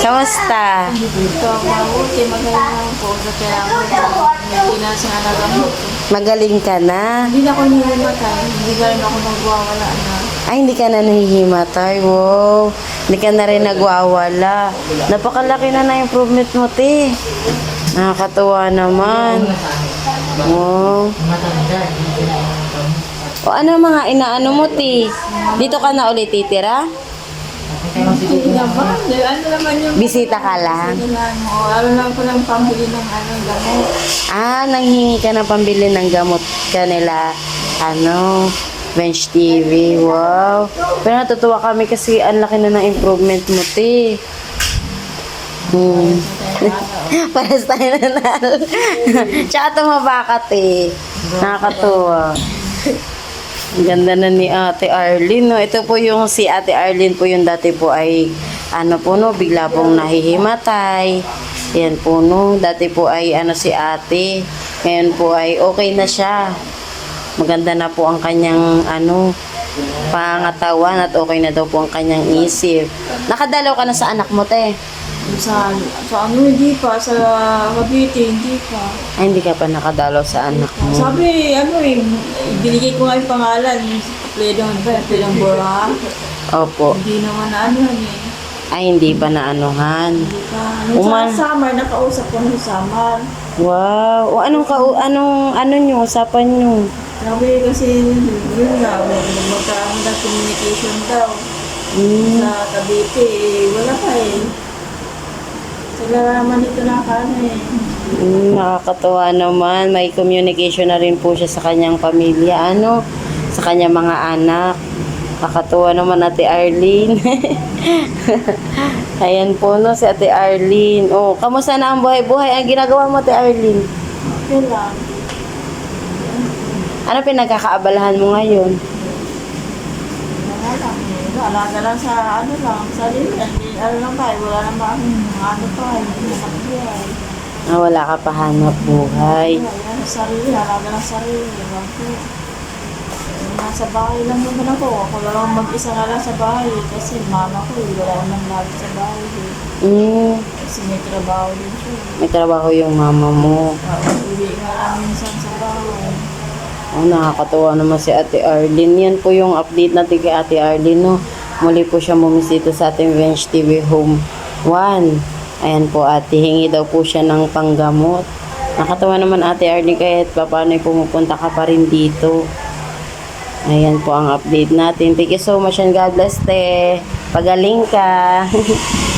Kamusta? Ito, mabuti, magaling po. Sa kailangan hindi na siya nagamot. Magaling ka na? Hindi na ako hinihimatay. Hindi ka rin ako nagwawala na. Ay, hindi ka na nahihimatay. Wow. Hindi ka na rin nagwawala. Napakalaki na na improvement mo, te. Nakakatuwa naman. Wow. O ano mga inaano mo, te? Dito ka na ulit titira? Hindi naman. Ano naman yung... Bisita ka lang? Ano lang. Ano ko lang pambili ng ano, gamot. Ah, nanghingi ka ng pambili ng gamot kanila. Ano, Bench TV. Wow. Pero natutuwa kami kasi ang laki na ng improvement mo, te. Hmm. Pares tayo na nal. Tsaka tumaba ka, te. Nakakatuwa. Ang ganda na ni Ate Arlene, no? Ito po yung si Ate Arlene po yung dati po ay ano po no, bigla pong nahihimatay. Yan po no, dati po ay ano si Ate. Ngayon po ay okay na siya. Maganda na po ang kanyang ano pangatawan at okay na daw po ang kanyang isip. Nakadalaw ka na sa anak mo, te. Sa, sa ano, hindi pa. Sa Cavite, hindi pa. Ay, hindi ka pa nakadalaw sa anak mo. Sabi, ano eh, binigay ko nga yung pangalan. Pledong, Pledong Bora. Opo. Hindi naman na ano eh. Ay, hindi pa naanuhan. Hindi pa. Nung Uman. sa summer, nakausap ko nung summer. Wow. O anong ka anong ano nyo, usapan nyo? Sabi kasi, yun nga, magkaroon na communication daw. Hmm. Sa Cavite, eh, wala pa eh. Sila naman dito nakano eh. Mm, nakakatuwa naman. May communication na rin po siya sa kanyang pamilya. Ano? Sa kanyang mga anak. Nakakatuwa naman Ate Arlene. Ayan po no, si Ate Arlene. Oh, kamusta na ang buhay-buhay? Ang ginagawa mo, Ate Arlene? Okay lang. Ano pinagkakaabalahan mo ngayon? Wala lang eh. Alaga lang sa ano lang, sa lilan. Hindi, ano lang tayo, wala naman ano pa, hindi nakapiyay. Ah, wala ka pa hanap buhay. Ayan, sarili, alaga lang sarili. Diba po? Nasa bahay lang naman ako. Ako lang mag-isa nga lang sa bahay. Kasi mama ko, eh, wala naman lagi sa bahay. eh. Mm, Kasi may trabaho din siya. may trabaho yung mama mo. Uh, uwi nga lang minsan sa bahay. Oh, nakakatuwa naman si Ate Arlene. Yan po yung update natin kay Ate Arlene, no? Muli po siya bumisita sa ating Bench TV Home 1. Ayan po, ate. Hingi daw po siya ng panggamot. Nakatawa naman Ate Arlene kahit paano pumupunta ka pa rin dito. Ayan po ang update natin. Thank you so much and God bless te. Pagaling ka.